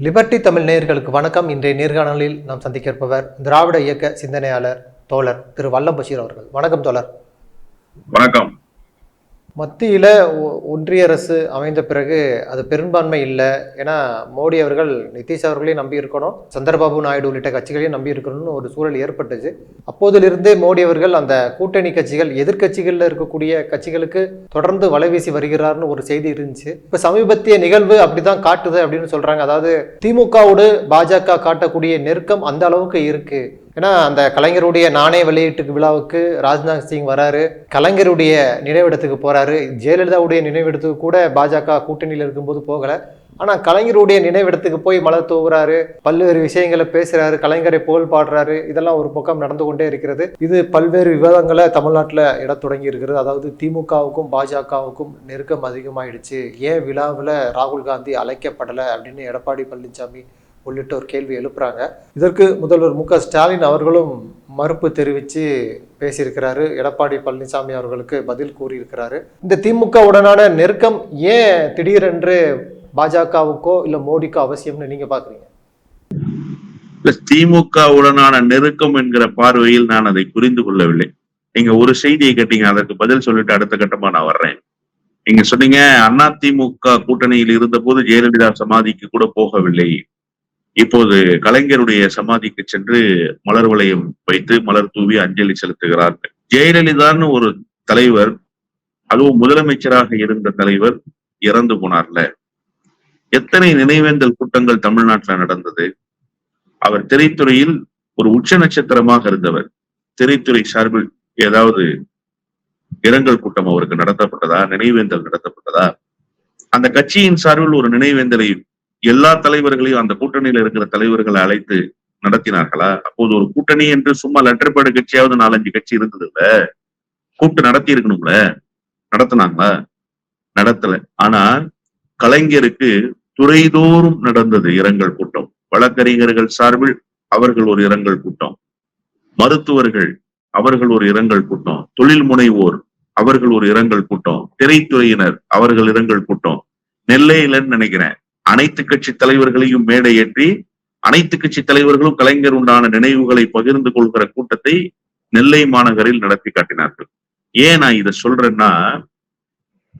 Liberty Tamil நேயர்களுக்கு வணக்கம். இன்றைய நேர்காணலில் நாம் சந்திக்க இருப்பவர் திராவிட இயக்க சிந்தனையாளர் தோழர் திரு வல்லம் பஷீர் அவர்கள். வணக்கம் தோழர். வணக்கம். மத்தியில் ஒன்றிய அரசு அமைந்த பிறகு அது பெரும்பான்மை இல்லை. ஏன்னா மோடி அவர்கள் நிதிஷ் அவர்களையும் நம்பி இருக்கணும் சந்திரபாபு நாயுடு உள்ளிட்ட கட்சிகளையும் நம்பி இருக்கணும்னு ஒரு சூழல் ஏற்பட்டுச்சு. அப்போதிலிருந்தே மோடி அவர்கள் அந்த கூட்டணி கட்சிகள் எதிர்க்கட்சிகளில் இருக்கக்கூடிய கட்சிகளுக்கு தொடர்ந்து வலைவீசி வருகிறார்னு ஒரு செய்தி இருந்துச்சு. இப்போ சமீபத்திய நிகழ்வு அப்படிதான் காட்டுது அப்படின்னு சொல்றாங்க. அதாவது திமுகவோடு பாஜக காட்டக்கூடிய நெருக்கம் அந்த அளவுக்கு இருக்கு. ஏன்னா அந்த கலைஞருடைய நாணய வெளியீட்டுக்கு விழாவுக்கு ராஜ்நாத் சிங் வராரு. கலைஞருடைய நினைவிடத்துக்கு போறாரு. ஜெயலலிதாவுடைய நினைவிடத்துக்கு கூட பாஜக கூட்டணியில் இருக்கும்போது போகல. ஆனால் கலைஞருடைய நினைவிடத்துக்கு போய் மலர் தூவுறாரு. பல்வேறு விஷயங்களை பேசுகிறாரு கலைஞரை புகழ் பாடுறாரு. இதெல்லாம் ஒரு பக்கம் நடந்து கொண்டே இருக்கிறது. இது பல்வேறு விவாதங்களை தமிழ்நாட்டில் இட தொடங்கி இருக்கிறது. அதாவது திமுகவுக்கும் பாஜகவுக்கும் நெருக்கம் அதிகமாயிடுச்சு. ஏன் விழாவில் ராகுல் காந்தி அழைக்கப்படலை அப்படின்னு எடப்பாடி பழனிசாமி உள்ளிட்டோர் கேள்வி எழுப்புறாங்க. இதற்கு முதல்வர் மு ஸ்டாலின் அவர்களும் மறுப்பு தெரிவித்து பேசியிருக்கிறாரு. எடப்பாடி பழனிசாமி அவர்களுக்கு பதில் கூறியிருக்கிறாரு. இந்த திமுக உடனான நெருக்கம் ஏன் திடீரென்று பாஜகவுக்கோ இல்லை மோடிக்கோ அவசியம்னு நீங்க பாக்குறீங்க? திமுக திமுகவுடனான நெருக்கம் என்கிற பார்வையில் நான் அதை புரிந்து கொள்ளவில்லை. நீங்க ஒரு செய்தியை கேட்டீங்க அதற்கு பதில் சொல்லிட்டு அடுத்த கட்டமா நான் வர்றேன். நீங்க சொன்னீங்க அண்ணா திமுக கூட்டணியில் இருந்த போது ஜெயலலிதா சமாதிக்கு கூட போகவில்லை. இப்போது கலைஞருடைய சமாதிக்கு சென்று மலர் வளையம் வைத்து மலர் தூவி அஞ்சலி செலுத்துகிறார். ஜெயலலிதான்னு ஒரு தலைவர் அதுவும் முதலமைச்சராக இருந்த தலைவர் இறந்து போனார்ல. எத்தனை நினைவேந்தல் கூட்டங்கள் தமிழ்நாட்டுல நடந்தது? அவர் திரைத்துறையில் ஒரு உச்ச நட்சத்திரமாக இருந்தவர். திரைத்துறை சார்பில் ஏதாவது இரங்கல் கூட்டம் அவருக்கு நடத்தப்பட்டதா? நினைவேந்தல் நடத்தப்பட்டதா? அந்த கட்சியின் சார்பில் ஒரு நினைவேந்தலை எல்லா தலைவர்களையும் அந்த கூட்டணியில இருக்கிற தலைவர்களை அழைத்து நடத்தினார்களா? அப்போது ஒரு கூட்டணி என்று சும்மா லெட்டர்பேடு கட்சியாவது நாலஞ்சு கட்சி இருந்தது இல்ல? கூட்டு நடத்தி இருக்கணும்ல? நடத்தினாங்களா? நடத்தல. ஆனா கலைஞருக்கு துறைதோறும் நடந்தது இரங்கல் கூட்டம். வழக்கறிஞர்கள் சார்பில் அவர்கள் ஒரு இரங்கல் கூட்டம். மருத்துவர்கள் அவர்கள் ஒரு இரங்கல் கூட்டம். தொழில் முனைவோர் அவர்கள் ஒரு இரங்கல் கூட்டம். திரைத்துறையினர் அவர்கள் இரங்கல் கூட்டம். நெல்லையிலன்னு நினைக்கிறேன். அனைத்து கட்சி தலைவர்களையும் மேடை ஏற்றி அனைத்து கட்சி தலைவர்களும் கலைஞர் உண்டான நினைவுகளை பகிர்ந்து கொள்கிற கூட்டத்தை நெல்லை மாநகரில் நடத்தி காட்டினார்கள். ஏன் நான் இதை சொல்றேன்னா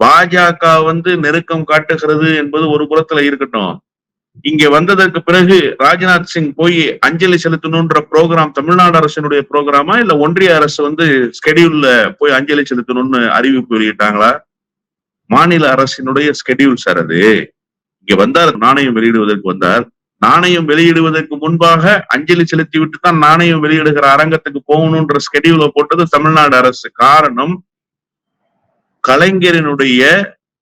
பாஜக வந்து நெருக்கம் காட்டுகிறது என்பது ஒரு புறத்துல இருக்கட்டும். இங்க வந்ததற்கு பிறகு ராஜ்நாத் சிங் போய் அஞ்சலி செலுத்தணும்ன்ற ப்ரோக்ராம் தமிழ்நாடு அரசினுடைய ப்ரோக்ராமா இல்ல ஒன்றிய அரசு வந்து ஸ்கெடியூல்ல போய் அஞ்சலி செலுத்தணும்னு அறிவிப்பு வெளியிட்டாங்களா? மாநில அரசினுடைய ஸ்கெடியூல் சார் அது. இங்க வந்தார் நாணயம் வெளியிடுவதற்கு வந்தார். நாணயம் வெளியிடுவதற்கு முன்பாக அஞ்சலி செலுத்தி விட்டு தான் நாணயம் வெளியிடுகிற அரங்கத்துக்கு போகணும்ன்ற ஸ்கெடியூல போட்டது தமிழ்நாடு அரசு. காரணம் கலைஞரினுடைய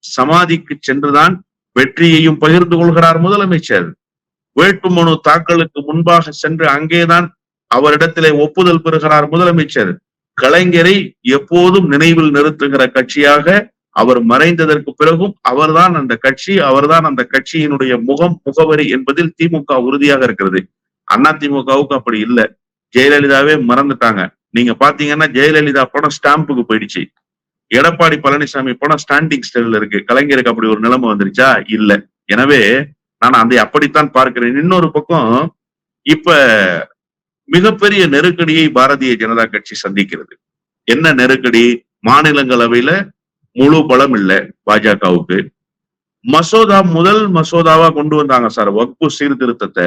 சமாதிக்கு சென்றுதான் வெற்றியையும் பகிர்ந்து கொள்கிறார் முதலமைச்சர். வேட்புமனு தாக்கலுக்கு முன்பாக சென்று அங்கேதான் அவரிடத்திலே ஒப்புதல் பெறுகிறார் முதலமைச்சர். கலைஞரை எப்போதும் நினைவில் நிறுத்துகிற கட்சியாக அவர் மறைந்ததற்கு பிறகும் அவர்தான் அந்த கட்சி அவர்தான் அந்த கட்சியினுடைய முகம் முகவரி என்பதில் திமுக உறுதியாக இருக்கிறது. அண்ணா திமுகவுக்கு அப்படி இல்லை. ஜெயலலிதாவே மறந்துட்டாங்க. நீங்க பாத்தீங்கன்னா ஜெயலலிதா படம் ஸ்டாம்புக்கு போயிடுச்சு. எடப்பாடி பழனிசாமி படம் ஸ்டாண்டிங் ஸ்டைல்ல இருக்கு. கலைஞருக்கு அப்படி ஒரு நிலைமை வந்துருச்சா? இல்ல. எனவே நான் அதை அப்படித்தான் பார்க்கிறேன். இன்னொரு பக்கம் இப்ப மிகப்பெரிய நெருக்கடியை பாரதிய ஜனதா கட்சி சந்திக்கிறது. என்ன நெருக்கடி? மாநிலங்களவையில முழு பலம் இல்லை பாஜகவுக்கு. மசோதா முதல் மசோதாவா கொண்டு வந்தாங்க சார். வகுப்பு சீர்திருத்தத்தை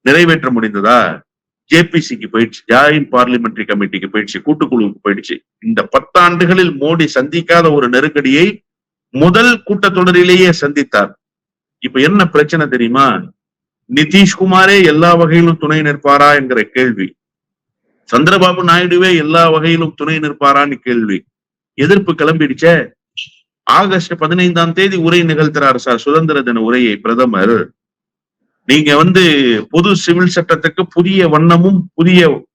நிறைவேற்ற முடிந்ததா? ஜேபிசிக்கு போயிடுச்சு. ஜாயின்ட் பார்லிமெண்டரி கமிட்டிக்கு போயிடுச்சு. கூட்டுக்குழுவுக்கு போயிடுச்சு. இந்த பத்தாண்டுகளில் மோடி சந்திக்காத ஒரு நெருக்கடியை முதல் கூட்டத்தொடரிலேயே சந்தித்தார். இப்ப என்ன பிரச்சனை தெரியுமா? நிதிஷ்குமாரே எல்லா வகையிலும் துணை நிற்பாரா என்கிற கேள்வி. சந்திரபாபு நாயுடுவே எல்லா வகையிலும் துணை நிற்பாரான்னு கேள்வி. எதிர்ப்பு கிளம்பிடுச்சே. ஆகஸ்ட் பதினைந்தாம் தேதி உரை நிகழ்த்துறாரு சார் சுதந்திர தின உரையை பிரதமர். நீங்க வந்து பொது சிவில் சட்டத்துக்கு புதிய வண்ணமும் புதிய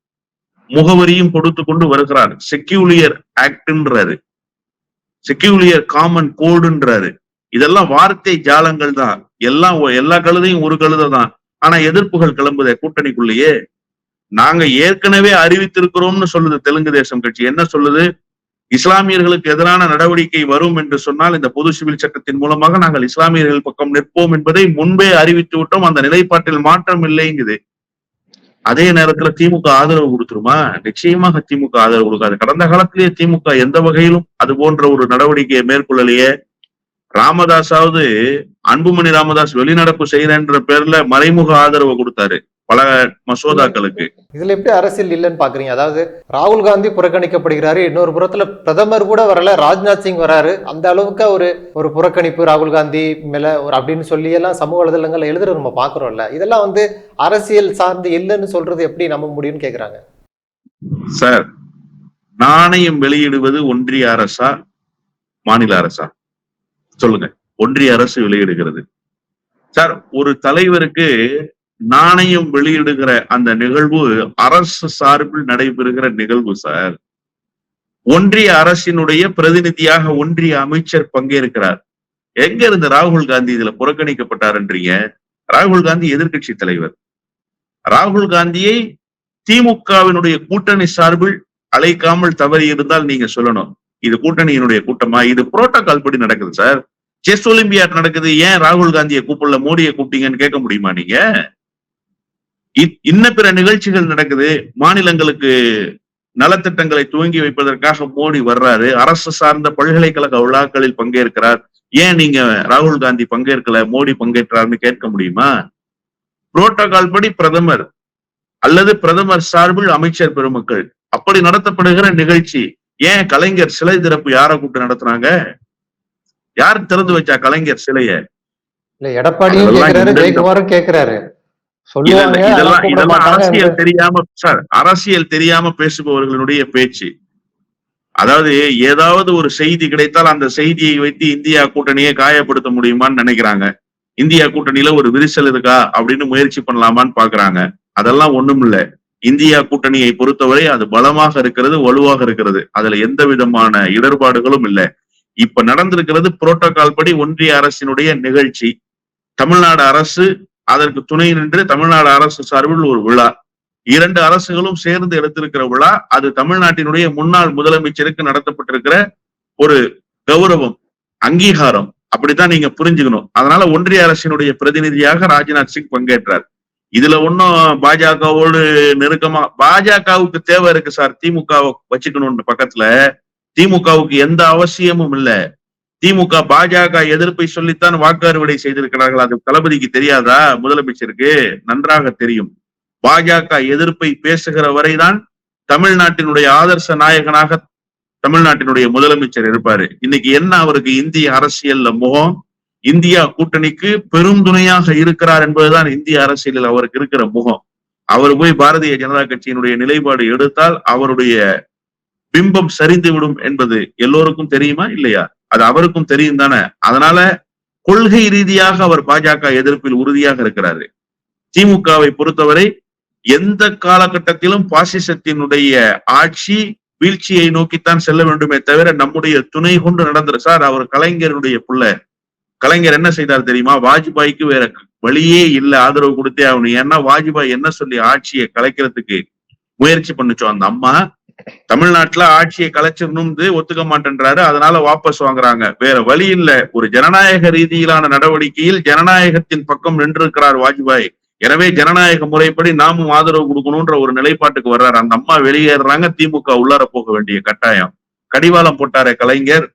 முகவரியும் கொடுத்து கொண்டு வருகிறார். செக்யூலியர் ஆக்ட்ன்றாரு. செக்யூலியர் காமன் கோடுன்றாரு. இதெல்லாம் வார்த்தை ஜாலங்கள் தான். எல்லாம் எல்லா கழுதையும் ஒரு கழுதை தான். ஆனா எதிர்ப்புகள் கிளம்புதே கூட்டணிக்குள்ளேயே. நாங்க ஏற்கனவே அறிவித்திருக்கிறோம்னு சொல்லுது தெலுங்கு தேசம் கட்சி. என்ன சொல்லுது? இஸ்லாமியர்களுக்கு எதிரான நடவடிக்கை வரும் என்று சொன்னால் இந்த பொது சிவில் சட்டத்தின் மூலமாக நாங்கள் இஸ்லாமியர்கள் பக்கம் நிற்போம் என்பதை முன்பே அறிவித்து விட்டோம். அந்த நிலைப்பாட்டில் மாற்றம் இல்லைங்குது. அதே நேரத்துல திமுக ஆதரவு கொடுத்துருமா? நிச்சயமாக திமுக ஆதரவு கொடுக்காது. கடந்த காலத்திலேயே திமுக எந்த வகையிலும் அது போன்ற ஒரு நடவடிக்கையை மேற்கொள்ளலையே. ராமதாஸாவது அன்புமணி ராமதாஸ் வெளிநடப்பு செய்யறன்ற பேர்ல மறைமுக ஆதரவு கொடுத்தாரு. பல மசோதாக்களுக்கு. இதுல எப்படி அரசியல் இல்லைன்னு பாக்குறீங்க அதாவது ராகுல் காந்தி புறக்கணிக்கப்படுகிறாரு இன்னொரு புறத்துல பிரதமர் கூட வரல ராஜ்நாத் சிங் வராரு. அந்த அளவுக்கு ஒரு ஒரு புறக்கணிப்பு ராகுல் காந்தி மேல ஒரு அப்படின்னு சொல்லி எல்லாம் சமூக வலைதளங்கள்ல எழுதுறது நம்ம பாக்குறோம்ல இதெல்லாம் வந்து அரசியல் சார்ந்து இல்லைன்னு சொல்றது எப்படி நம்ப முடியும்னு கேக்குறாங்க? சார் நாணயம் வெளியிடுவது ஒன்றிய அரசா மாநில அரசா? சொல்லுங்க. ஒன்றிய அரசு வெளியிடுகிறது. சார் ஒரு தலைவருக்கு நாணயம் வெளியிடுகிற அந்த நிகழ்வு அரசு சார்பில் நடைபெறுகிற நிகழ்வு சார். ஒன்றிய அரசினுடைய பிரதிநிதியாக ஒன்றிய அமைச்சர் பங்கேற்கிறார். எங்க இருந்து ராகுல் காந்தி இதுல புறக்கணிக்கப்பட்டார்ன்றீங்க? ராகுல் காந்தி எதிர்க்கட்சி தலைவர். ராகுல் காந்தியை திமுகவினுடைய கூட்டணி சார்பில் அழைக்காமல் தவறி இருந்தால் நீங்க சொல்லணும். இது கூட்டணியினுடைய கூட்டமா? இது புரோட்டோகால் படி நடக்குது சார். செஸ் ஒலிம்பியாட் நடக்குது. ஏன் ராகுல் காந்தியை கூப்பிடல? மோடியை கூப்பிட்டீங்கன்னு கேட்க முடியுமா நீங்க? இன்ன பிற நிகழ்ச்சிகள் நடக்குது. மாநிலங்களுக்கு நலத்திட்டங்களை துவங்கி வைப்பதற்காக மோடி வர்றாரு. அரசு சார்ந்த பல்கலைக்கழக விழாக்களில் பங்கேற்கிறார். ஏன் நீங்க ராகுல் காந்தி பங்கேற்கல மோடி பங்கேற்றார்னு கேட்க முடியுமா? புரோட்டோகால் படி பிரதமர் அல்லது பிரதமர் சார்பில் அமைச்சர் பெருமக்கள். அப்படி நடத்தப்படுகிற நிகழ்ச்சி. ஏன் கலைஞர் சிலை திறப்பு யாரை கூப்பிட்டு நடத்துனாங்க யார் திறந்து வச்சா கலைஞர் சிலைய? இல்ல எடப்பாடியும் கேக்குறாரு கேக்குறாரு. இதெல்லாம் இதெல்லாம். அரசியல் தெரியாம சார் அரசியல் தெரியாம பேசுபவர்களுடைய பேச்சு. அதாவது ஏதாவது ஒரு செய்தி கிடைத்தால் அந்த செய்தியை வைத்து இந்தியா கூட்டணியை காயப்படுத்த முடியுமான்னு நினைக்கிறாங்க. இந்தியா கூட்டணியில ஒரு விரிசல் இருக்கா அப்படின்னு முயற்சி பண்ணலாமான்னு பாக்குறாங்க அதெல்லாம் ஒண்ணும் இல்ல. இந்தியா கூட்டணியை பொறுத்தவரை அது பலமாக இருக்கிறது வலுவாக இருக்கிறது. அதுல எந்த விதமான இடர்பாடுகளும் இல்ல. இப்ப நடந்திருக்கிறது புரோட்டோகால் படி ஒன்றிய அரசினுடைய நிகழ்ச்சி. தமிழ்நாடு அரசு அதற்கு துணை நின்று தமிழ்நாடு அரசு சார்பில் ஒரு விழா. இரண்டு அரசுகளும் சேர்ந்து எடுத்திருக்கிற விழா. அது தமிழ்நாட்டினுடைய முன்னாள் முதலமைச்சருக்கு நடத்தப்பட்டிருக்கிற ஒரு கௌரவம் அங்கீகாரம். அப்படித்தான் நீங்க புரிஞ்சுக்கணும். அதனால ஒன்றிய அரசினுடைய பிரதிநிதியாக ராஜ்நாத் சிங் பங்கேற்றார். இதுல ஒன்னும் பாஜகவோடு நெருக்கமா பாஜகவுக்கு தேவை இருக்கு சார். திமுகவை வச்சுக்கணும்னு பக்கத்துல திமுகவுக்கு எந்த அவசியமும் இல்லை. திமுக பாஜக எதிர்ப்பை சொல்லித்தான் வாக்கு அறுவடை செய்திருக்கிறார்கள். அது தளபதிக்கு தெரியாதா? முதலமைச்சருக்கு நன்றாக தெரியும். பாஜக எதிர்ப்பை பேசுகிற வரைதான் தமிழ்நாட்டினுடைய ஆதர்ச நாயகனாக தமிழ்நாட்டினுடைய முதலமைச்சர் இருப்பாரு. இன்னைக்கு என்ன அவருக்கு இந்திய அரசியல்ல முகம்? இந்தியா கூட்டணிக்கு பெரும் துணையாக இருக்கிறார் என்பதுதான் இந்திய அரசியலில் அவருக்கு இருக்கிற முகம். அவர் போய் பாரதிய ஜனதா கட்சியினுடைய நிலைப்பாடு எடுத்தால் அவருடைய பிம்பம் சரிந்து விடும் என்பது எல்லோருக்கும் தெரியுமா? இல்லையா? அது அவருக்கும் தெரியும் தானே. அதனால கொள்கை ரீதியாக அவர் பாஜக எதிர்ப்பில் உறுதியாக இருக்கிறாரு. திமுகவை பொறுத்தவரை எந்த காலகட்டத்திலும் பாசிசத்தினுடைய ஆட்சி வீழ்ச்சியை நோக்கித்தான் செல்ல வேண்டுமே தவிர நம்முடைய துணை கொண்டு நடந்துரு. சார் அவர் கலைஞருடைய புள்ள. கலைஞர் என்ன செய்தார் தெரியுமா? வாஜ்பாய்க்கு வேற வழியே இல்ல ஆதரவு கொடுத்தே ஆகணும். ஏன்னா வாஜ்பாய் என்ன சொல்லி ஆட்சியை கலைக்கிறதுக்கு முயற்சி பண்ணுச்சோம் அந்த அம்மா? தமிழ்நாட்டுல ஆட்சியை கலைச்சிடணும்னு ஒத்துக்க மாட்டேன்றாரு. அதனால வாபஸ் வாங்குறாங்க. வேற வழி இல்ல. ஒரு ஜனநாயக ரீதியிலான நடவடிக்கையில் ஜனநாயகத்தின் பக்கம் நின்றிருக்கிறார் வாஜ்பாய். எனவே ஜனநாயக முறைப்படி நாமும் ஆதரவு கொடுக்கணும்ன்ற ஒரு நிலைப்பாட்டுக்கு வர்றாரு. அந்த அம்மா வெளியேறாங்க திமுக உள்ளார போக வேண்டிய கட்டாயம். கடிவாளம் போட்டாரே கலைஞர்.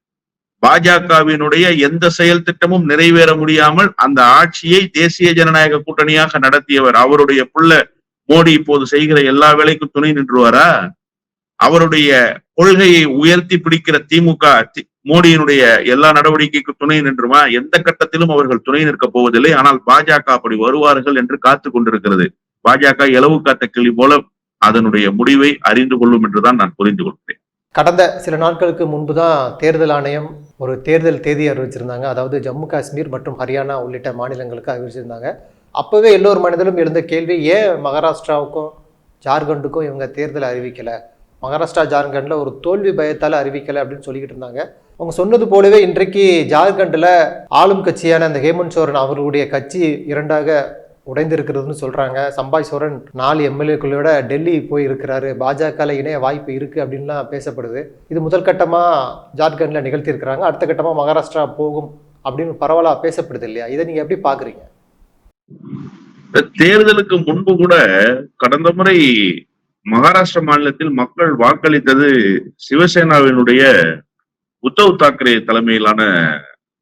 பாஜகவினுடைய எந்த செயல் திட்டமும் நிறைவேற முடியாமல் அந்த ஆட்சியை தேசிய ஜனநாயக கூட்டணியாக நடத்தியவர். அவருடைய புள்ள மோடி இப்போது செய்கிற எல்லா வேலைக்கும் துணை நின்றுவாரா? அவருடைய கொள்கையை உயர்த்தி பிடிக்கிற திமுக மோடியினுடைய எல்லா நடவடிக்கைக்கு துணை நின்றுமா? எந்த கட்டத்திலும் அவர்கள் துணை நிற்க போவதில்லை. ஆனால் பாஜக அப்படி வருவார்கள் என்று காத்து கொண்டிருக்கிறது. பாஜக இளவு காத்த கிளி போல அதனுடைய முடிவை அறிந்து கொள்ளும் என்றுதான் நான் புரிந்து கொள்கிறேன். கடந்த சில நாட்களுக்கு முன்பு தான் தேர்தல் ஆணையம் ஒரு தேர்தல் தேதி அறிவிச்சிருந்தாங்க. அதாவது ஜம்மு காஷ்மீர் மற்றும் ஹரியானா உள்ளிட்ட மாநிலங்களுக்கு அறிவிச்சிருந்தாங்க. அப்போவே எல்லோரு மனதிலும் இருந்த கேள்வி ஏன் மகாராஷ்டிராவுக்கும் ஜார்க்கண்டுக்கும் இவங்க தேர்தல் அறிவிக்கலை? மகாராஷ்டிரா ஜார்க்கண்டில் ஒரு தோல்வி பயத்தால் அறிவிக்கலை அப்படின்னு சொல்லிக்கிட்டு இருந்தாங்க. அவங்க சொன்னது போலவே இன்றைக்கு ஜார்க்கண்டில் ஆளும் கட்சியான அந்த ஹேமந்த் சோரன் அவர்களுடைய கட்சி இரண்டாக உடைந்திருக்கிறதுன்னு சொல்கிறாங்க சம்பாய் சோரன் நாலு எம்எல்ஏக்களோட டெல்லி போய் இருக்கிறாரு. பாஜகவில் இணைய வாய்ப்பு இருக்குது அப்படின்லாம் பேசப்படுது. இது முதல் கட்டமா நிகழ்த்திருக்கிறாங்க நிகழ்த்தியிருக்கிறாங்க. அடுத்த கட்டமாக மகாராஷ்டிரா போகும் அப்படின்னு பரவலாக பேசப்படுது இல்லையா? இதை நீங்கள் எப்படி பார்க்குறீங்க தேர்தலுக்கு முன்பு கூட கடந்த முறை மகாராஷ்டிர மாநிலத்தில் மக்கள் வாக்களித்தது சிவசேனாவினுடைய உத்தவ் தாக்கரே தலைமையிலான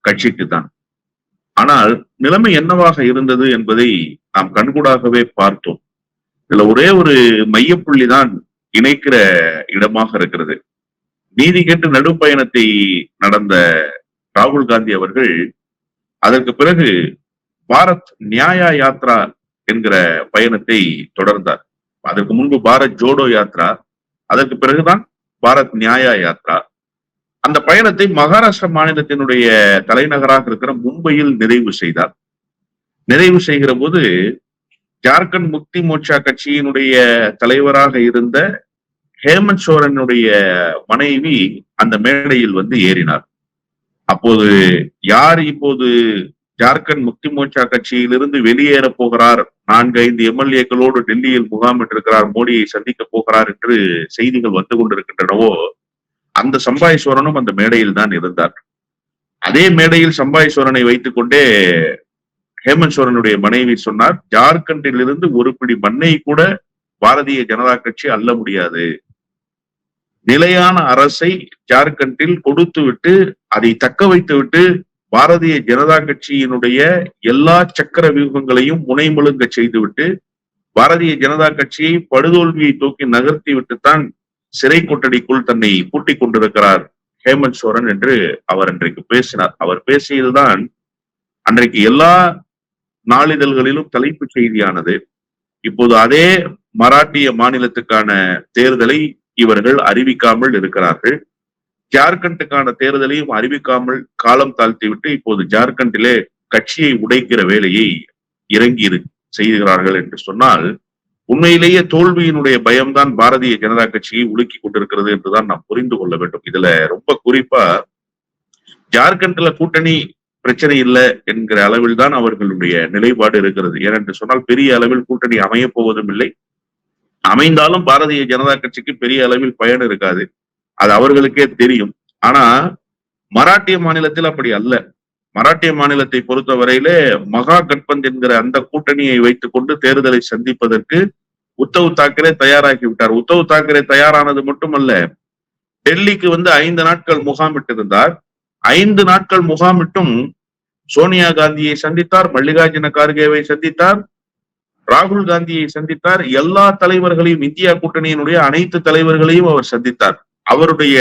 கட்சிக்கு தான் ஆனால் நிலைமை என்னவாக இருந்தது என்பதை நாம் கண்கூடாகவே பார்த்தோம். இதுல ஒரே ஒரு மையப்புள்ளி தான் இணைக்கிற இடமாக இருக்கிறது. நீதி கேட்டு நடுப்பயணத்தை நடந்த ராகுல் காந்தி அவர்கள் அதற்கு பிறகு பாரத் நியாய யாத்ரா என்கிற பயணத்தை தொடர்ந்தார். அதற்கு முன்பு பாரத் ஜோடோ யாத்ரா அதற்கு பிறகுதான் பாரத் நியாயா யாத்ரா. அந்த பயணத்தை மகாராஷ்டிர மாநிலத்தினுடைய தலைநகராக இருக்கிற மும்பையில் நிறைவு செய்தார். நிறைவு செய்கிற போது ஜார்க்கண்ட் முக்தி மோர்ச்சா கட்சியினுடைய தலைவராக இருந்த ஹேமந்த் சோரனுடைய மனைவி அந்த மேடையில் வந்து ஏறினார். அப்போது யார் இப்போது ஜார்க்கண்ட் முக்தி மோர்ச்சா கட்சியிலிருந்து வெளியேற போகிறார். நான்கு ஐந்து எம்எல்ஏக்களோடு டெல்லியில் முகாமிட்டிருக்கிறார் மோடியை சந்திக்க போகிறார் என்று செய்திகள் வந்து கொண்டிருக்கின்றனவோ அந்த சம்பாயஸ்வரனும் அந்த மேடையில் தான் இருந்தார். அதே மேடையில் சம்பாயஸ்வரனை வைத்துக் கொண்டே ஹேமந்த் சோரனுடைய மனைவி சொன்னார் ஜார்க்கண்டில் இருந்து ஒரு பிடி மண்ணை கூட பாரதிய ஜனதா கட்சி அல்ல முடியாது. நிலையான அரசை ஜார்க்கண்டில் கொடுத்து விட்டு அதை தக்க வைத்து விட்டு பாரதிய ஜனதா கட்சியினுடைய எல்லா சக்கர வியூகங்களையும் முனைமுழுங்க செய்துவிட்டு பாரதிய ஜனதா கட்சியை படுதோல்வியை தூக்கி நகர்த்தி விட்டுத்தான் சிறை கொட்டடிக்குள் தன்னை பூட்டிக் கொண்டிருக்கிறார் ஹேமந்த் சோரன் என்று அவர் அன்றைக்கு பேசினார். அவர் பேசியதுதான் அன்றைக்கு எல்லா நாளிதழ்களிலும் தலைப்புச் செய்தியானது. இப்போது அதே மராட்டிய மாநிலத்துக்கான தேர்தலை இவர்கள் அறிவிக்காமல் இருக்கிறார்கள். ஜார்க்கண்டுக்கான தேர்தலையும் அறிவிக்காமல் காலம் தாழ்த்திவிட்டு இப்போது ஜார்க்கண்டிலே கட்சியை உடைக்கிற வேலையை இறங்கி செய்கிறார்கள் என்று சொன்னால் உண்மையிலேயே தோல்வியினுடைய பயம்தான் பாரதிய ஜனதா கட்சியை உலுக்கி கொண்டிருக்கிறது என்றுதான் நாம் புரிந்து கொள்ள வேண்டும். இதுல ரொம்ப குறிப்பா ஜார்க்கண்ட்ல கூட்டணி பிரச்சனை இல்லை என்கிற அளவில் தான் அவர்களுடைய நிலைப்பாடு இருக்கிறது. ஏனென்று சொன்னால் பெரிய அளவில் கூட்டணி அமையப் போவதும் இல்லை. அமைந்தாலும் பாரதிய ஜனதா கட்சிக்கு பெரிய அளவில் பயன் இருக்காது. அது அவர்களுக்கே தெரியும். ஆனா மராட்டிய மாநிலத்தில் அப்படி அல்ல. மராட்டிய மாநிலத்தை பொறுத்தவரையிலே மகா கட்பந்த் என்கிற அந்த கூட்டணியை வைத்துக் கொண்டு தேர்தலை சந்திப்பதற்கு உத்தவ் தாக்கரே தயாராகி விட்டார். உத்தவ் தாக்கரே தயாரானது மட்டுமல்ல டெல்லிக்கு வந்து ஐந்து நாட்கள் முகாமிட்டிருந்தார் ஐந்து நாட்கள் முகாமிட்டும் சோனியா காந்தியை சந்தித்தார் மல்லிகார்ஜுன கார்கேவை சந்தித்தார் ராகுல் காந்தியை சந்தித்தார். எல்லா தலைவர்களையும் இந்தியா கூட்டணியினுடைய அனைத்து தலைவர்களையும் அவர் சந்தித்தார். அவருடைய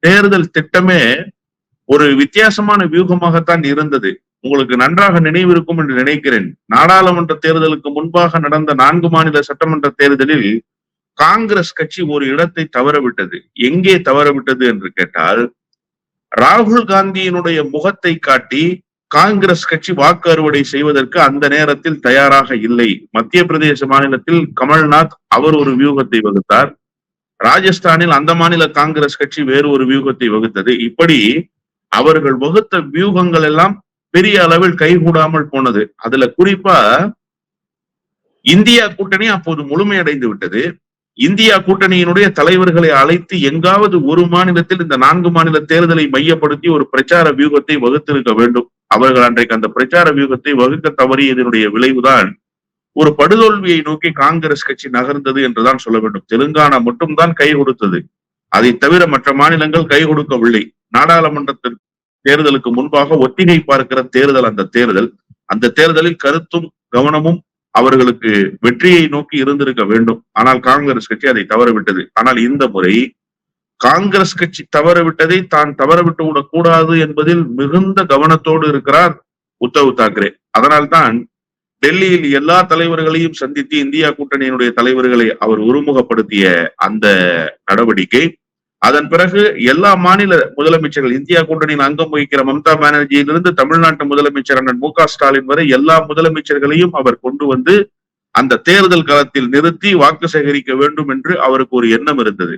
தேர்தல் திட்டமே ஒரு வித்தியாசமான வியூகமாகத்தான் இருந்தது. உங்களுக்கு நன்றாக நினைவிருக்கும் என்று நினைக்கிறேன். நாடாளுமன்ற தேர்தலுக்கு முன்பாக நடந்த நான்கு மாநில சட்டமன்ற தேர்தலில் காங்கிரஸ் கட்சி ஒரு இடத்தை தவறவிட்டது. எங்கே தவறவிட்டது என்று கேட்டால் ராகுல் காந்தியினுடைய முகத்தை காட்டி காங்கிரஸ் கட்சி வாக்கு அறுவடை செய்வதற்கு அந்த நேரத்தில் தயாராக இல்லை. மத்திய பிரதேச மாநிலத்தில் கமல்நாத் அவர் ஒரு வியூகத்தை வகுத்தார். ராஜஸ்தானில் அந்த மாநில காங்கிரஸ் கட்சி வேறு ஒரு வியூகத்தை வகுத்தது. இப்படி அவர்கள் வகுத்த வியூகங்கள் எல்லாம் பெரிய அளவில் கைகூடாமல் போனது. அதுல குறிப்பா இந்தியா கூட்டணி அப்போது முழுமையடைந்து விட்டது. இந்தியா கூட்டணியினுடைய தலைவர்களை அழைத்து எங்காவது ஒரு மாநிலத்தில் இந்த நான்கு மாநில தேர்தலை மையப்படுத்தி ஒரு பிரச்சார வியூகத்தை வகுத்திருக்க வேண்டும். அவர்கள் அன்றைக்கு அந்த பிரச்சார வியூகத்தை வகுக்க தவறியதனுடைய விளைவுதான் ஒரு படுதோல்வியை நோக்கி காங்கிரஸ் கட்சி நகர்ந்தது என்றுதான் சொல்ல வேண்டும். தெலுங்கானா மட்டும்தான் கை கொடுத்தது. அதை தவிர மற்ற மாநிலங்கள் கை கொடுக்கவில்லை. நாடாளுமன்றத்திற்கு தேர்தலுக்கு முன்பாக ஒத்திகை பார்க்கிற தேர்தல் அந்த தேர்தல். அந்த தேர்தலில் கருத்தும் கவனமும் அவர்களுக்கு வெற்றியை நோக்கி இருந்திருக்க வேண்டும். ஆனால் காங்கிரஸ் கட்சி அதை தவறவிட்டது. ஆனால் இந்த முறை காங்கிரஸ் கட்சி தவறவிட்டதை தான் தவறவிட்டு விடக்கூடாது என்பதில் மிகுந்த கவனத்தோடு இருக்கிறார் உத்தவ் தாக்கரே. அதனால்தான் டெல்லியில் எல்லா தலைவர்களையும் சந்தித்து இந்தியா கூட்டணியினுடைய தலைவர்களை அவர் ஒருமுகப்படுத்திய அந்த நடவடிக்கை. அதன் பிறகு எல்லா மாநில முதலமைச்சர்கள் இந்தியா கூட்டணியில் அங்கம் வகிக்கிற மம்தா பானர்ஜியிலிருந்து தமிழ்நாட்டு முதலமைச்சர் அண்ணன் மு க ஸ்டாலின் வரை எல்லா முதலமைச்சர்களையும் அவர் கொண்டு வந்து அந்த தேர்தல் களத்தில் நிறுத்தி வாக்கு சேகரிக்க வேண்டும் என்று அவருக்கு ஒரு எண்ணம் இருந்தது.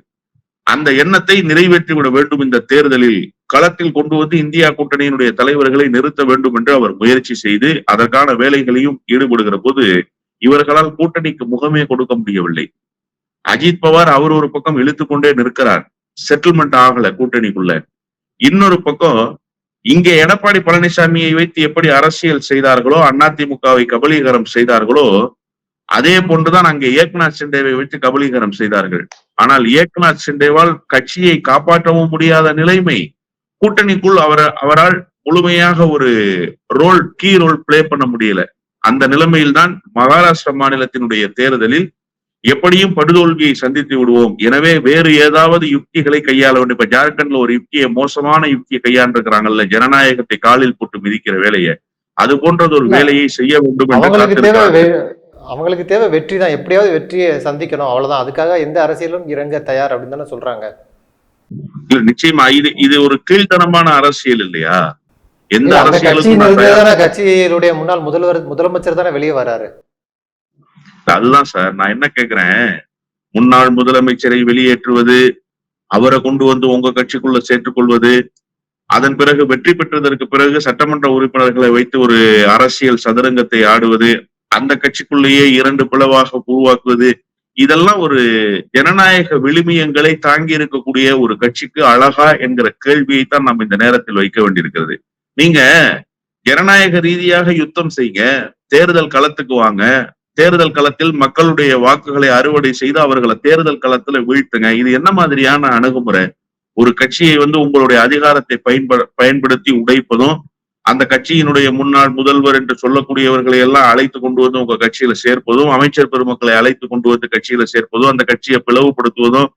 அந்த எண்ணத்தை நிறைவேற்றிவிட வேண்டும் இந்த தேர்தலில் களத்தில் கொண்டு வந்து இந்தியா கூட்டணியினுடைய தலைவர்களை நிறுத்த வேண்டும் என்று அவர் முயற்சி செய்து அதற்கான வேலைகளையும் ஈடுபடுகிற போது இவர்களால் கூட்டணிக்கு முகமே கொடுக்க முடியவில்லை. அஜித் பவார் அவர் ஒரு பக்கம் இழுத்து கொண்டே நிற்கிறார். செட்டில்மெண்ட் ஆகல கூட்டணிக்குள்ள. இன்னொரு பக்கம் இங்கே எடப்பாடி பழனிசாமியை வைத்து எப்படி அரசியல் செய்தார்களோ அதிமுகவை கபலீகரம் செய்தார்களோ அதே போன்றுதான் அங்கே ஏக்நாத் சிண்டேவை வைத்து கபலீகரம் செய்தார்கள். ஆனால் ஏக்நாத் சிண்டேவால் கட்சியை காப்பாற்றவும் முடியாத நிலைமை கூட்டணிக்குள் அவர் அவரால் முழுமையாக ஒரு ரோல் கீ ரோல் பிளே பண்ண முடியல. அந்த நிலைமையில்தான் மகாராஷ்டிரா மாநிலத்தினுடைய தேர்தலில் எப்படியும் படுதோல்வியை சந்தித்து விடுவோம். எனவே வேறு ஏதாவது யுக்திகளை கையாள வேண்டும். இப்ப ஜார்க்கண்ட்ல ஒரு யுக்தியை மோசமான யுக்தியை கையாண்டிருக்கிறாங்கல்ல ஜனநாயகத்தை காலில் போட்டு மிதிக்கிற வேலையை. அது போன்றது ஒரு. வேலையை செய்ய வேண்டும் அவங்களுக்கு தேவை வெற்றி தான். எப்படியாவது வெற்றியை சந்திக்கணும். அவ்வளவுதான். அதுக்காக எந்த அரசியலும் இறங்க தயார் அப்படின்னு தானே சொல்றாங்க. இல்ல நிச்சயமா இது இது ஒரு கீழ்த்தனமான அரசியல் இல்லையா? எந்த அரசியலுக்கும் கட்சியினுடைய முன்னாள் முதல்வர் முதலமைச்சர் தானே வெளியே வராரு. அதுதான் சார் நான் என்ன கேக்குறேன்? முன்னாள் முதலமைச்சரை வெளியேற்றுவது அவரை கொண்டு வந்து உங்க கட்சிக்குள்ள சேர்த்துக் கொள்வது அதன் பிறகு வெற்றி பெற்றதற்கு பிறகு சட்டமன்ற உறுப்பினர்களை வைத்து ஒரு அரசியல் சதுரங்கத்தை ஆடுவது அந்த கட்சிக்குள்ளேயே இரண்டு பிளவாக உருவாக்குவது இதெல்லாம் ஒரு ஜனநாயக விழுமியங்களை தாங்கி இருக்கக்கூடிய ஒரு கட்சிக்கு அழகா என்கிற கேள்வியை தான் நாம் இந்த நேரத்தில் வைக்க வேண்டியிருக்கிறது. நீங்க ஜனநாயக ரீதியாக யுத்தம் செய்யுங்க தேர்தல் களத்துக்கு வாங்க தேர்தல் களத்தில் மக்களுடைய வாக்குகளை அறுவடை செய்து அவர்களை தேர்தல் களத்துல வீழ்த்துங்க. இது என்ன மாதிரியான அணுகுமுறை? ஒரு கட்சியை வந்து உங்களுடைய அதிகாரத்தை பயன்ப பயன்படுத்தி உடைப்பதும் அந்த கட்சியினுடைய முன்னாள் முதல்வர் என்று சொல்லக்கூடியவர்களை எல்லாம் அழைத்து கொண்டு வந்து உங்க கட்சியில சேர்ப்பதும் அமைச்சர் பெருமக்களை அழைத்து கொண்டு வந்து கட்சியில சேர்ப்பதும் அந்த கட்சியை பிளவுபடுத்துவதும்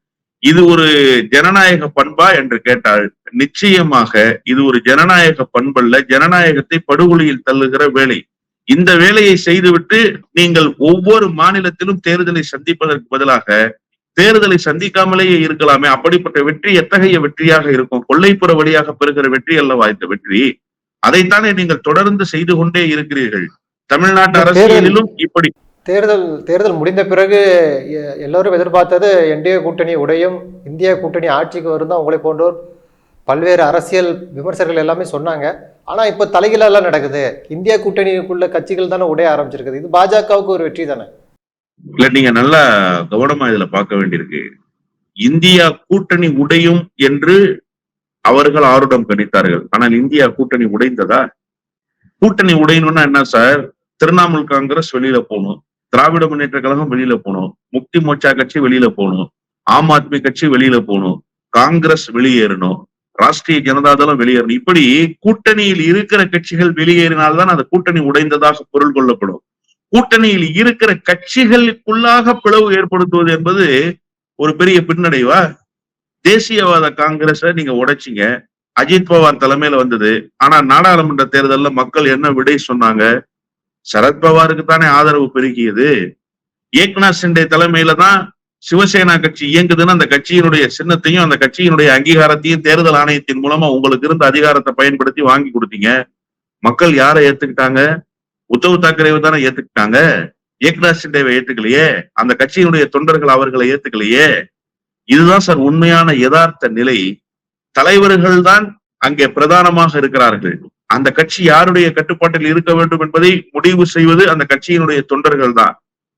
இது ஒரு ஜனநாயக பண்பா என்று கேட்டால் நிச்சயமாக இது ஒரு ஜனநாயக பண்பல்ல ஜனநாயகத்தை படுகொலியில் தள்ளுகிற வேலை. இந்த வேலையை செய்துவிட்டு நீங்கள் ஒவ்வொரு மாநிலத்திலும் தேர்தலை சந்திப்பதற்கு பதிலாக தேர்தலை சந்திக்காமலேயே இருக்கலாமே அப்படிப்பட்ட வெற்றி எத்தகைய வெற்றியாக இருக்கும்? கொள்ளைப்புற வழியாக பெறுகிற வெற்றி அல்லவா இந்த வெற்றி? அதைத்தானே நீங்கள் தொடர்ந்து செய்து கொண்டே இருக்கிறீர்கள். தமிழ்நாட்டு அரசியலிலும் இப்படி. தேர்தல் தேர்தல் முடிந்த பிறகு எல்லாரும் எதிர்பார்த்தது என்டிஏ கூட்டணி உடையும் இந்தியா கூட்டணி ஆட்சிக்கு வரும் தான் உங்களை போன்றோர். பல்வேறு அரசியல் விமர்சகர்கள் எல்லாமே சொன்னாங்க. ஆனா இப்போ தலைகீழெல்லாம் நடக்குது. இந்தியா கூட்டணிக்குள்ள கட்சிகள் தானே உடைய ஆரம்பிச்சிருக்குது. இது பாஜகவுக்கு ஒரு வெற்றி தானே? இல்ல நீங்க நல்லா கவனமா இதுல பார்க்க வேண்டியிருக்கு. இந்தியா கூட்டணி உடையும் என்று அவர்கள் ஆருடம் கணித்தார்கள் ஆனால் இந்தியா கூட்டணி உடைந்ததா? கூட்டணி உடையணும்னா என்ன சார்? திரிணாமுல் காங்கிரஸ் வெளியில போகணும். திராவிட முன்னேற்ற கழகம் வெளியில போகணும். முக்தி மோர்ச்சா கட்சி வெளியில போகணும். ஆம் ஆத்மி கட்சி வெளியில போகணும். காங்கிரஸ் வெளியேறணும். ராஷ்டிரிய ஜனதாதளம் வெளியேறணும். இப்படி கூட்டணியில் இருக்கிற கட்சிகள் வெளியேறினால்தான் அந்த கூட்டணி உடைந்ததாக பொருள் கொள்ளப்படும். கூட்டணியில் இருக்கிற கட்சிகளுக்குள்ளாக பிளவு ஏற்படுத்துவது என்பது ஒரு பெரிய பின்னடைவா? தேசியவாத காங்கிரஸ நீங்க உடைச்சிங்க. அஜித் பவார் தலைமையில வந்தது. ஆனா நாடாளுமன்ற தேர்தலில் மக்கள் என்ன விடை சொன்னாங்க? சரத்பவாருக்கு தானே ஆதரவு பெருகியது. ஏக்நாத் சிண்டே தலைமையில தான் சிவசேனா கட்சி இயங்குதுன்னு அந்த கட்சியினுடைய சின்னத்தையும் அந்த கட்சியினுடைய அங்கீகாரத்தையும் தேர்தல் ஆணையத்தின் மூலமா உங்களுக்கு இருந்த அதிகாரத்தை பயன்படுத்தி வாங்கி கொடுத்தீங்க. மக்கள் யாரை ஏத்துக்கிட்டாங்க? உத்தவ் தாக்கரேவை தானே ஏத்துக்கிட்டாங்க. ஏக்நாத் சிண்டேவை ஏத்துக்கலையே. அந்த கட்சியினுடைய தொண்டர்கள் அவர்களை ஏத்துக்கலையே. இதுதான் சார் உண்மையான யதார்த்த நிலை. தலைவர்கள் தான் அங்கே பிரதானமாக இருக்கிறார்கள். அந்த கட்சி யாருடைய கட்டுப்பாட்டில் இருக்க வேண்டும் என்பதை முடிவு செய்வது அந்த கட்சியினுடைய தொண்டர்கள் தான்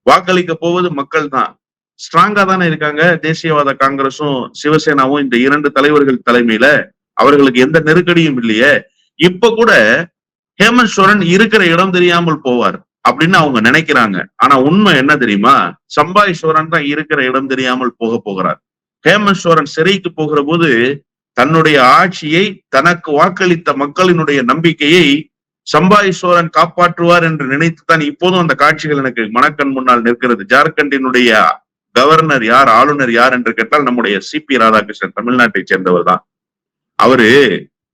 வாக்களிக்க போவது மக்கள் தான் ஸ்ட்ராங்கா தானே இருக்காங்க. தேசியவாத காங்கிரஸும் சிவசேனாவும் இந்த இரண்டு தலைவர்கள் தலைமையில அவர்களுக்கு எந்த நெருக்கடியும் இல்லையே. இப்ப கூட ஹேமந்த் சோரன் இருக்கிற இடம் தெரியாமல் போவார் அப்படின்னு அவங்க நினைக்கிறாங்க. ஆனா உண்மை என்ன தெரியுமா? சம்பாய் சோரன் தான் இருக்கிற இடம் தெரியாமல் போக போகிறார். ஹேமேஸ்வரன் சிறைக்கு போகிற போது தன்னுடைய ஆட்சியை தனக்கு வாக்களித்த மக்களினுடைய நம்பிக்கையை சம்பாய் காப்பாற்றுவார் என்று நினைத்துத்தான் இப்போதும் அந்த காட்சிகள் எனக்கு மனக்கண் முன்னால் நிற்கிறது. ஜார்க்கண்டினுடைய கவர்னர் யார் ஆளுநர் யார் என்று கேட்டால் நம்முடைய சி பி ராதாகிருஷ்ணன் தமிழ்நாட்டை சேர்ந்தவர் தான். அவரு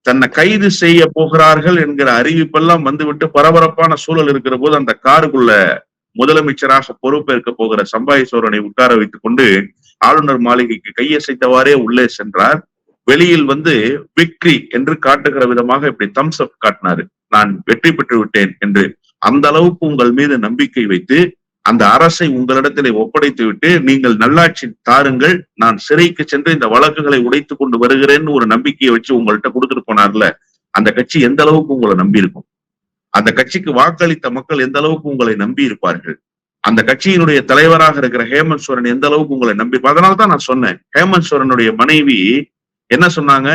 தன்னை கைது செய்ய போகிறார்கள் என்கிற அறிவிப்பெல்லாம் வந்துவிட்டு பரபரப்பான சூழல் இருக்கிற போது அந்த காருக்குள்ள முதலமைச்சராக பொறுப்பேற்க போகிற சம்பாய் உட்கார வைத்துக் கொண்டு ஆளுநர் மாளிகைக்கு கையசைத்தவாறே உள்ளே சென்றார். வெளியில் வந்து விக்ரி என்று காட்டுகிற விதமாக இப்படி தம்ஸ் அப் காட்டினாரு. நான் வெற்றி பெற்று விட்டேன் என்று அந்த அளவுக்கு உங்கள் மீது நம்பிக்கை வைத்து அந்த அரசை உங்களிடத்திலே ஒப்படைத்து விட்டு நீங்கள் நல்லாட்சி தாருங்கள். நான் சிறைக்கு சென்று இந்த வழக்குகளை உடைத்து கொண்டு வருகிறேன்னு ஒரு நம்பிக்கையை வச்சு உங்கள்கிட்ட கொடுத்துட்டு போனார்ல அந்த கட்சி எந்த அளவுக்கு உங்களை நம்பி இருக்கும் அந்த கட்சிக்கு வாக்களித்த மக்கள் எந்த அளவுக்கு உங்களை நம்பி இருப்பார்கள் அந்த கட்சியினுடைய தலைவராக இருக்கிற ஹேமந்த் சோரன் எந்த அளவுக்கு உங்களை நம்பி அதனால தான் நான் சொன்னேன். ஹேமந்த் சோரனுடைய மனைவி என்ன சொன்னாங்க?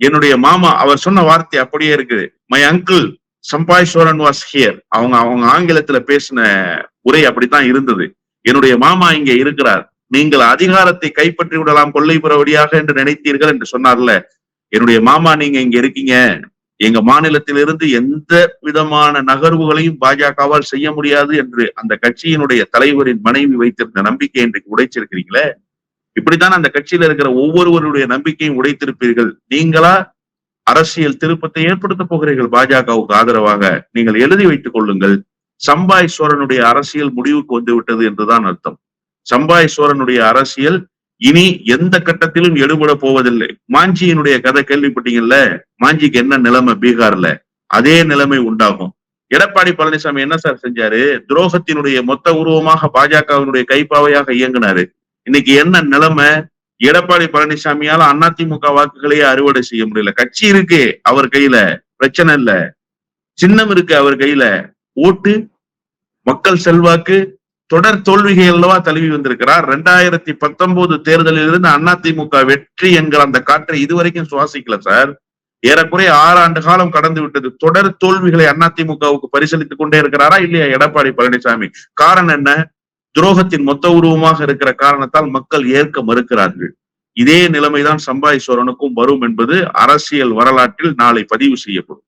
என்னுடைய மாமா அவர் சொன்ன வார்த்தை அப்படியே இருக்குது. My uncle Champai Soren was here அவங்க அவங்க ஆங்கிலத்துல பேசின உரை அப்படித்தான் இருந்தது. என்னுடைய மாமா இங்க இருக்கிறார். நீங்கள் அதிகாரத்தை கைப்பற்றி விடலாம் கொள்ளை புறவடியாக என்று நினைத்தீர்கள் என்று சொன்னார்ல. என்னுடைய மாமா நீங்க இங்க இருக்கீங்க. எங்க மாநிலத்திலிருந்து எந்த விதமான நகர்வுகளையும் பாஜகவால் செய்ய முடியாது என்று அந்த கட்சியினுடைய தலைவரின் மனைவி வைத்திருந்த நம்பிக்கை இன்றைக்கு உடைச்சிருக்கிறீங்களே? இப்படித்தான் அந்த கட்சியில இருக்கிற ஒவ்வொருவருடைய நம்பிக்கையும் உடைத்திருப்பீர்கள். நீங்களா அரசியல் திருப்பத்தை ஏற்படுத்த போகிறீர்கள் பாஜகவுக்கு ஆதரவாக. நீங்கள் எழுதி வைத்துக் கொள்ளுங்கள். சம்பாய் சோரனுடைய அரசியல் முடிவுக்கு வந்து விட்டது என்றுதான் அர்த்தம். சம்பாய் சோரனுடைய அரசியல் இனி எந்த கட்டத்திலும் எடுபட போவதில்லை. மாஞ்சியினுடைய கதை கேள்விப்பட்டீங்கல்ல? மாஞ்சிக்கு என்ன நிலைமை பீகார்ல? அதே நிலைமை உண்டாகும். எடப்பாடி பழனிசாமி என்ன சார் செஞ்சாரு? துரோகத்தினுடைய மொத்த உருவமாக பாஜகவினுடைய கைப்பாவையாக இயங்கினாரு. இன்னைக்கு என்ன நிலைமை? எடப்பாடி பழனிசாமியால அதிமுக வாக்குகளையே அறுவடை செய்ய முடியல. கட்சி இருக்கு அவர் கையில. பிரச்சனை இல்ல. சின்னம் இருக்கு அவர் கையில. ஓட்டு மக்கள் செல்வாக்கு தொடர் தோல்விகள் அல்லவா தழுவி வந்திருக்கிறார். ரெண்டாயிரத்தி பத்தொன்பது தேர்தலில் இருந்து அதிமுக வெற்றி என்கிற அந்த காற்றை இதுவரைக்கும் சுவாசிக்கல சார் ஏறக்குறைய ஆறு ஆண்டு காலம் கடந்து விட்டது. தொடர் தோல்விகளை அதிமுகவுக்கு பரிசீலித்துக் கொண்டே இருக்கிறாரா இல்லையா எடப்பாடி பழனிசாமி? காரணம் என்ன? துரோகத்தின் மொத்த உருவமாக இருக்கிற காரணத்தால் மக்கள் ஏற்க மறுக்கிறார்கள். இதே நிலைமைதான் சம்பாய் சோரனுக்கும் வரும் என்பது அரசியல் வரலாற்றில் நாளை பதிவு செய்யப்படும்.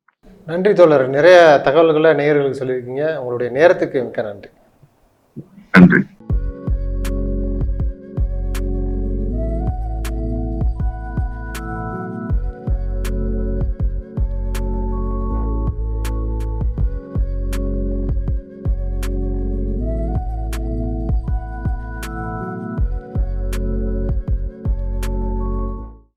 நன்றி தோழர். நிறைய தகவல்களை நேயர்களுக்கு சொல்லியிருக்கீங்க. உங்களுடைய நேரத்துக்கு மிக்க நன்றி. நன்றி